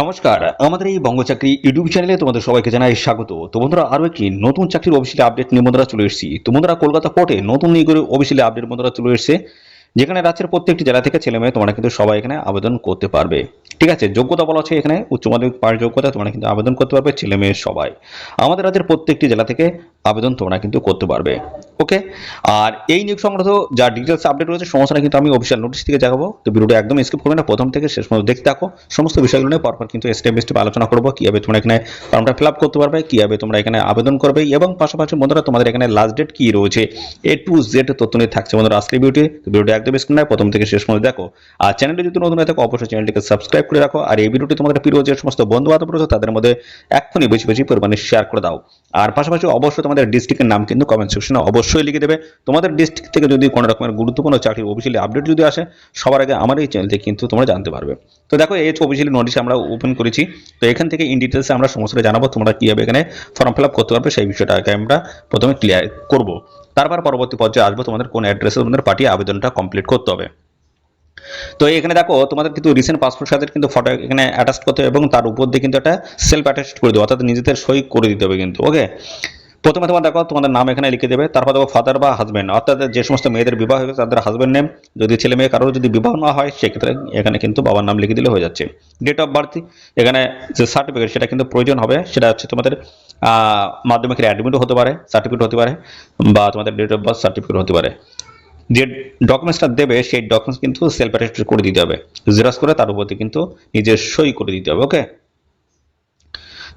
নমস্কার, আমাদের এই বঙ্গ চাকরি ইউটিউব চ্যানেলে তোমাদের সবাইকে জানাই স্বাগত। তো বন্ধুরা, আরও একটি নতুন চাকরির অফিসিয়ালি আপডেট নিয়ে বন্ধুরা চলে এসেছি। তো বন্ধুরা, কলকাতা কোর্টে নতুন নিয়ে অফিসিয়ালি আপডেট বন্ধুরা চলে এসেছে, যেখানে রাজ্যের প্রত্যেকটি জেলা থেকে ছেলে মেয়ে তোমরা কিন্তু সবাই এখানে আবেদন করতে পারবে। ঠিক আছে, যোগ্যতা বলা আছে এখানে, উচ্চ মাধ্যমিক পাশ যোগ্যতা তোমরা কিন্তু আবেদন করতে পারবে, ছেলে মেয়ে সবাই। আমাদের রাজ্যের প্রত্যেকটি জেলা থেকে আবেদন তোমরা কিন্তু করতে পারবে। ওকে আর এই নিয়োগ সংক্রান্ত যা ডিটেলস আপডেট রয়েছে সমস্যাটা কিন্তু আমি অফিসিয়াল নোটিশ থেকে দেখাবো। তো ভিডিওটা একদম স্কিপ করবে না, প্রথম থেকে শেষ পর্যন্ত দেখতে থাকো। সমস্ত বিষয়গুলো নিয়ে পরপর কিন্তু স্টেপ স্টেপ আলোচনা করব, কীভাবে তোমরা এখানে ফর্মটা ফিল আপ করতে পারবে, কীভাবে তোমরা এখানে আবেদন করবে, এবং পাশাপাশি বন্ধুরা, তোমাদের এখানে লাস্ট ডেট কী রয়েছে এ টু জেড তথ্য নিয়ে থাকছে বন্ধুরা আজকের ভিডিওটি তো ভিডিওটা একদম স্ক্রিন নয় প্রথম থেকে শেষ পর্যন্ত দেখো। আর চ্যানেলটি যদি নতুন হয়ে থাকো, অবশ্যই চ্যানেলটিকে সাবস্ক্রাইব করে রাখো। আর এই ভিডিওটি তোমাদের প্রিয় যে সমস্ত বন্ধু বান্ধব রয়েছে, তাদের মধ্যে এক্ষুনি বেশি বেশি পরিমাণে শেয়ার করে দাও। আর পাশাপাশি অবশ্যই তোমাদের ডিস্ট্রিক্টের নাম কিন্তু কমেন্ট সেকশনে অবশ্যই লিখে দেবে। তোমাদের ডিস্ট্রিক্ট থেকে যদি কোনো রকমের গুরুত্বপূর্ণ চাকরির অফিসিয়ালি আপডেট যদি আসে, সবার আগে আমার এই চ্যানেল থেকে কিন্তু তোমরা জানতে পারবে। তো দেখো, এই অফিসিয়ালি নোটিশ আমরা ওপেন করেছি। তো এখান থেকে ইন ডিটেলসে আমরা সমস্যাটা জানাব, তোমরা কীভাবে এখানে ফর্ম ফিল করতে পারবে, সেই বিষয়টাকে আমরা প্রথমে ক্লিয়ার করব। তারপর পরবর্তী পর্যায়ে আসব, তোমাদের কোন অ্যাড্রেসে তোমাদের পাঠিয়ে আবেদনটা কমপ্লিট করতে হবে। তো এখানে দেখো, তোমাদের কিন্তু রিসেন্ট পাসপোর্ট সাইজের কিন্তু ফটো এখানে অ্যাটাচ করতে হবে এবং তার উপর দিয়ে কিন্তু একটা সেলফ অ্যাটাচ করে দেবে, অর্থাৎ নিজেদের সই করে দিতে হবে কিন্তু ওকে প্রথমে তোমার দেখো, তোমাদের নাম এখানে লিখে দেবে, তারপর দেখো ফাদার বা হাজব্যান্ড অর্থাৎ যে সমস্ত মেয়েদের বিবাহ হয়েছে তাদের হাজব্যান্ড নেম যদি ছেলে মেয়ে কারোর যদি বিবাহ না হয়, সেক্ষেত্রে এখানে কিন্তু বাবার নাম লিখে দিলে হয়ে যাচ্ছে। ডেট অফ বার্থ এখানে যে সার্টিফিকেট সেটা কিন্তু প্রয়োজন হবে। সেটা হচ্ছে তোমাদের মাধ্যমিকের অ্যাডমিটও হতে পারে সার্টিফিকেট হতে পারে, বা তোমাদের ডেট অফ বার্থ সার্টিফিকেট হতে পারে। যে ডকুমেন্টসটা দেবে, সেই ডকুমেন্টস কিন্তু সেলফ অ্যাটেস্ট করে দিতে হবে। জেরক্স করে তার উপর কিন্তু নিজের সই করে দিতে হবে ওকে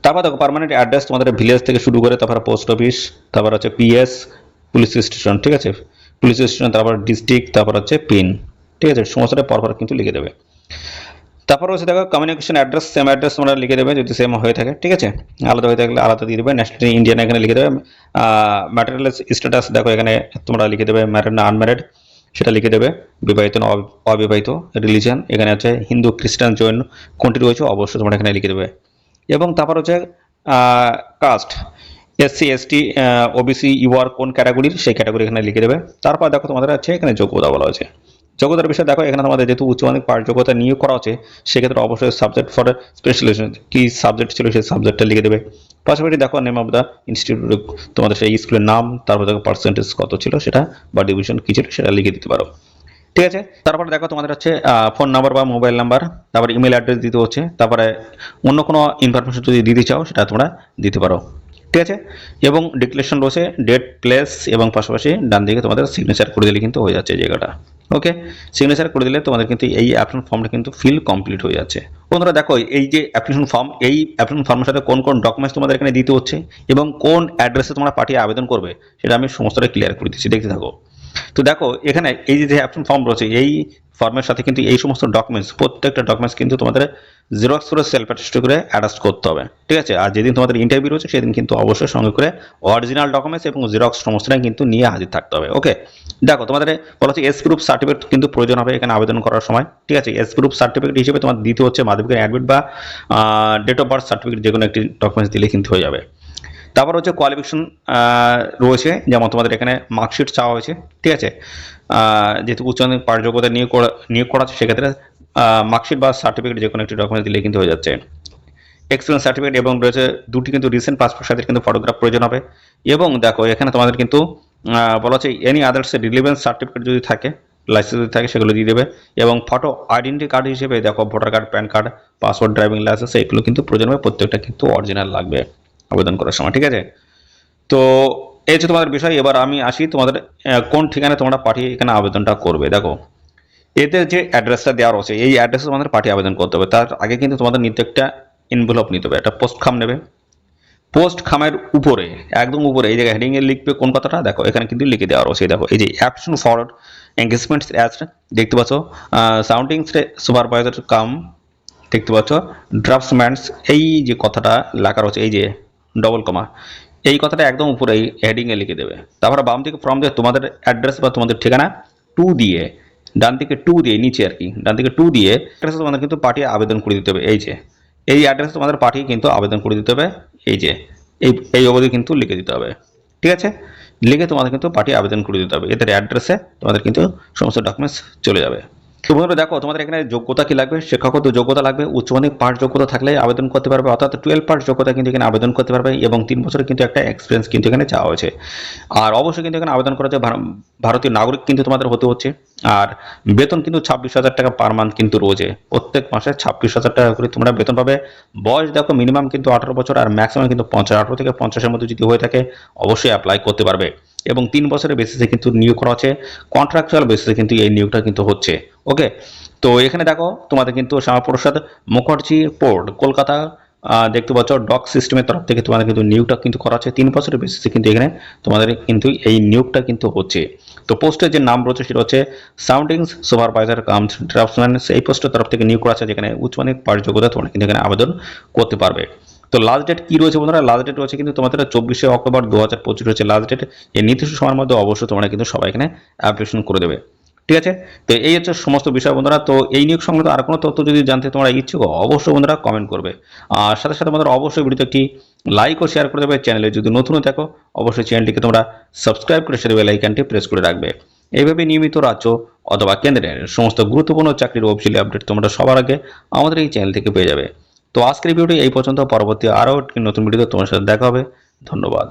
তারপর দেখো পার্মানেন্ট অ্যাড্রেস তোমাদের ভিলেজ থেকে শুরু করে তারপর পোস্ট অফিস তারপর হচ্ছে পিএস পুলিশ স্টেশন ঠিক আছে? পুলিশ স্টেশন তারপর ডিস্ট্রিক্ট তারপর হচ্ছে পিন ঠিক আছে? সমস্তটা পরপর কিন্তু লিখে দেবে। তারপর হচ্ছে দেখো কমিউনিকেশন অ্যাড্রেস সেম অ্যাড্রেস তোমরা লিখে দেবে, যদি সেম হয়ে থাকে, ঠিক আছে? আলাদা হয়ে থাকলে আলাদা দিয়ে দেবে ন্যাশনাল ইন্ডিয়ান এখানে লিখে দেবে ম্যাটেরিয়াল স্ট্যাটাস দেখো এখানে তোমরা লিখে দেবে ম্যারিড না আনম্যারিড সেটা লিখে দেবে, বিবাহিত না অবিবাহিত রিলিজিয়ান এখানে আছে হিন্দু, খ্রিস্টান, জৈন, কোনটি রয়েছে অবশ্যই তোমরা এখানে লিখে দেবে। এবং তারপর হচ্ছে caste SC ST OBC UR কোন ক্যাটাগরির সেই ক্যাটাগরি এখানে লিখে দেবে। তারপর দেখো তোমাদের আছে, এখানে যোগ্যতা বলা হয়েছে। যোগ্যতার বিষয়ে দেখো, এখানে তোমাদের যেহেতু উচ্চ মাধ্যমিক পাঠ যোগ্যতা নিয়োগ করা হচ্ছে, সেক্ষেত্রে অবশ্যই সাবজেক্ট ফর স্পেশালাইজেশন কি সাবজেক্ট ছিল সেই সাবজেক্টটা লিখে দেবে। পাশাপাশি দেখো নেম অফ দ্য ইনস্টিটিউট তোমাদের সেই স্কুলের নাম, তারপর দেখো পার্সেন্টেজ কত ছিল সেটা, বা ডিভিশন কী ছিল সেটা লিখে দিতে পারো। ঠিক আছে? তারপরে দেখো তোমাদের হচ্ছে ফোন নাম্বার বা মোবাইল নাম্বার তারপরে ইমেল অ্যাড্রেস দিতে হচ্ছে, তারপরে অন্য কোনো ইনফরমেশন যদি দিতে চাও, সেটা তোমরা দিতে পারো। ঠিক আছে? এবং ডিক্লেরেশন রয়েছে ডেট প্লেস এবং পাশাপাশি ডান দিকে তোমাদের সিগনেচার করে দিলে কিন্তু হয়ে যাচ্ছে জায়গাটা। ওকে সিগনেচার করে দিলে তোমাদের কিন্তু এই অ্যাপ্লিকেশন ফর্মটা কিন্তু ফিল কমপ্লিট হয়ে যাচ্ছে। বন্ধুরা, দেখো, এই যে অ্যাপ্লিকেশন ফর্ম এই অ্যাপ্লিকেশন ফর্মের সাথে কোন কোন ডকুমেন্টস তোমাদের এখানে দিতে হচ্ছে এবং কোন অ্যাড্রেসে তোমরা পাঠিয়ে আবেদন করবে, সেটা আমি সমস্তটা ক্লিয়ার করে দিচ্ছি। দেখতে থাকো। তো দেখো, এখানে এই যে অ্যাপশন ফর্ম রয়েছে, এই ফর্মের সাথে কিন্তু এই সমস্ত ডকুমেন্টস প্রত্যেকটা ডকুমেন্টস কিন্তু তোমাদের জেরক্স করে সেলফ অ্যাটেস্ট করে অ্যাটাচ করতে হবে, ঠিক আছে? আর যেদিন তোমাদের ইন্টারভিউ রয়েছে, সেদিন কিন্তু অবশ্যই সঙ্গে করে অরিজিনাল ডকুমেন্টস এবং জেরক্স সমস্তটাই কিন্তু নিয়ে হাজির থাকতে হবে ওকে দেখো, তোমাদের বলা হচ্ছে এস গ্রুপ সার্টিফিকেট কিন্তু প্রয়োজন হবে এখানে আবেদন করার সময়, ঠিক আছে? এস গ্রুপ সার্টিফিকেট হিসেবে তোমার দিতে হচ্ছে মাধ্যমিকের অ্যাডমিট বা ডেট অফ বার্থ সার্টিফিকেট যে কোনো একটি ডকুমেন্টস দিলে কিন্তু হয়ে যাবে। তারপর হচ্ছে কোয়ালিফিকেশন রয়েছে। যেমন তোমাদের এখানে মার্কশিট চাওয়া হয়েছে, ঠিক আছে? যেহেতু উচ্চ মাধ্যমিক পাঠ যোগ্যতা নিয়োগ করা নিয়োগ করা আছে, সেক্ষেত্রে মার্কশিট বা সার্টিফিকেট যে কোনো একটি ডকুমেন্ট দিলে কিন্তু হয়ে যাচ্ছে। এক্সপিরিয়েন্স সার্টিফিকেট এবং রয়েছে দুটি কিন্তু রিসেন্ট পাসপোর্ট সাইজের কিন্তু ফটোগ্রাফ প্রয়োজন হবে। এবং দেখো, এখানে তোমাদের কিন্তু বলা হচ্ছে এনি আদার্স রিলিভেন্স সার্টিফিকেট যদি থাকে লাইসেন্স যদি থাকে, সেগুলো দিয়ে দেবে। এবং ফটো আইডেন্টি কার্ড হিসেবে দেখো voter card PAN card passport driving licence এগুলো কিন্তু প্রয়োজন হবে। প্রত্যেকটা কিন্তু অরিজিনাল লাগবে। আবেদন করার সময়, ঠিক আছে? তো এই হচ্ছে তোমাদের বিষয়। এবার আমি আসি তোমাদের কোন ঠিকানায় তোমরা পাঠিয়ে এখানে আবেদনটা করবে, দেখো। এতে যে অ্যাড্রেসটা দেওয়া রয়েছে, এই অ্যাড্রেসে তোমাদের পাঠিয়ে আবেদন করতে হবে। তার আগে কিন্তু তোমাদের নিতে একটা এনভেলপ নিতে হবে, একটা পোস্ট খাম নেবে। পোস্ট খামের উপরে, একদম উপরে, এই জায়গায় হেডিং এ লিখবে কোন কথাটা, দেখো, এখানে কিন্তু লিখে দেওয়া রয়েছে, দেখো, এই যে অ্যাপশন ফরওয়ার্ড এঙ্গেজমেন্ট অ্যাজ দেখতে পাচ্ছ সাউন্ডিং সুপারভাইজার কাম দেখতে পাচ্ছ ড্রাফটসম্যানস এই যে কথাটা লেখা রয়েছে, এই যে ডবল কমা এই কথাটা একদম উপরে এই হেডিংয়ে লিখে দেবে। তারপরে বাম দিকে ফর্ম দিয়ে তোমাদের অ্যাড্রেস বা তোমাদের ঠিকানা টু দিয়ে, ডান দিকে টু দিয়ে, নিচে আর কি, ডান দিকে টু দিয়ে অ্যাড্রেসে তোমাদের কিন্তু পাঠিয়ে আবেদন করে দিতে হবে, এই যে। এই অ্যাড্রেস তোমাদের পাঠিয়ে কিন্তু আবেদন করে দিতে হবে, এই যে। এই এই অবধি কিন্তু লিখে দিতে হবে। ঠিক আছে? লিখে তোমাদের কিন্তু পাঠিয়ে আবেদন করে দিতে হবে। এদের অ্যাড্রেসে তোমাদের কিন্তু সমস্ত ডকুমেন্টস চলে যাবে। বন্ধুরা দেখো, তোমাদের এখানে যোগ্যতা কি লাগবে? শিক্ষাগত যোগ্যতা লাগবে, উচ্চ মাধ্যমিক পাস যোগ্যতা থাকলে আবেদন করতে পারবে, অর্থাৎ টুয়েলভ পাস যোগ্যতা কিন্তু এখানে আবেদন করতে পারবে এবং তিন বছরের কিন্তু একটা এক্সপিরিয়েন্স কিন্তু এখানে চাওয়া হয়েছে। আর অবশ্যই কিন্তু এখানে আবেদন করাতে ভার- ভারতীয় নাগরিক কিন্তু তোমাদের হতে হচ্ছে। আর বেতন কিন্তু ছাব্বিশ হাজার টাকা পার মান্থ কিন্তু রোজে প্রত্যেক মাসে ছাব্বিশ হাজার টাকা করে তোমরা বেতন পাবে। বয়স দেখো মিনিমাম কিন্তু আঠারো বছর আর ম্যাক্সিমাম কিন্তু পঞ্চাশ, আঠারো থেকে পঞ্চাশের মধ্যে যদি হয়ে থাকে, অবশ্যই অ্যাপ্লাই করতে পারবে। এবং তিন বছরের বেসিসে কিন্তু নিয়োগ করা হচ্ছে কন্ট্রাকচুয়াল বেসিসে কিন্তু এই নিয়োগটা কিন্তু হচ্ছে ওকে তো এখানে দেখো, তোমাদের কিন্তু শ্যামাপ্রসাদ মুখার্জি পোর্ট কলকাতা দেখতে পাচ্ছ ডক সিস্টেমের তরফ থেকে তোমাদের কিন্তু নিয়োগটা কিন্তু করা হচ্ছে, তিন বছরের বেসিসে কিন্তু এখানে তোমাদের কিন্তু এই নিয়োগটা কিন্তু হচ্ছে। তো পোস্টের যে নাম রয়েছে সেটা হচ্ছে সাউন্ডিংস সুপারভাইজার কাম ড্রাফটসম্যান এই পোস্টের তরফ থেকে নিয়োগ করা আছে যেখানে উচ্চমানের পাঠ যোগ্যতা তোমরা কিন্তু এখানে আবেদন করতে পারবে। তো লাস্ট ডেট কি রয়েছে বন্ধুরা? লাস্ট ডেট রয়েছে কিন্তু তোমাদের চব্বিশে অক্টোবর দু হাজার পঁচিশ রয়েছে। লাস্ট ডেট এই নির্দিষ্ট সময়ের মধ্যে অবশ্যই তোমরা কিন্তু সবাই এখানে অ্যাপ্লিকেশন করে দেবে। ঠিক আছে? তো এই হচ্ছে সমস্ত বিষয় বন্ধুরা। তো এই নিয়োগ সংক্রান্ত আর কোনো তথ্য যদি জানতে তোমরা ইচ্ছুক, অবশ্যই বন্ধুরা কমেন্ট করবে। আর সাথে সাথে বন্ধুরা অবশ্যই ভিডিওতে একটি লাইক ও শেয়ার করে দেবে। চ্যানেলে যদি নতুন থাকো, অবশ্যই চ্যানেলটিকে তোমরা সাবস্ক্রাইব করে সেটা বেল আইকনটি প্রেস করে রাখবে। এইভাবে নিয়মিত রাজ্য অথবা কেন্দ্রের সমস্ত গুরুত্বপূর্ণ চাকরির অফিসিয়ালি আপডেট তোমরা সবার আগে আমাদের এই চ্যানেল থেকে পেয়ে যাবে। তো আজকের ভিডিওটি এই পর্যন্ত। পরবর্তী আরও একটি নতুন ভিডিওতে তোমার সাথে দেখা হবে। ধন্যবাদ।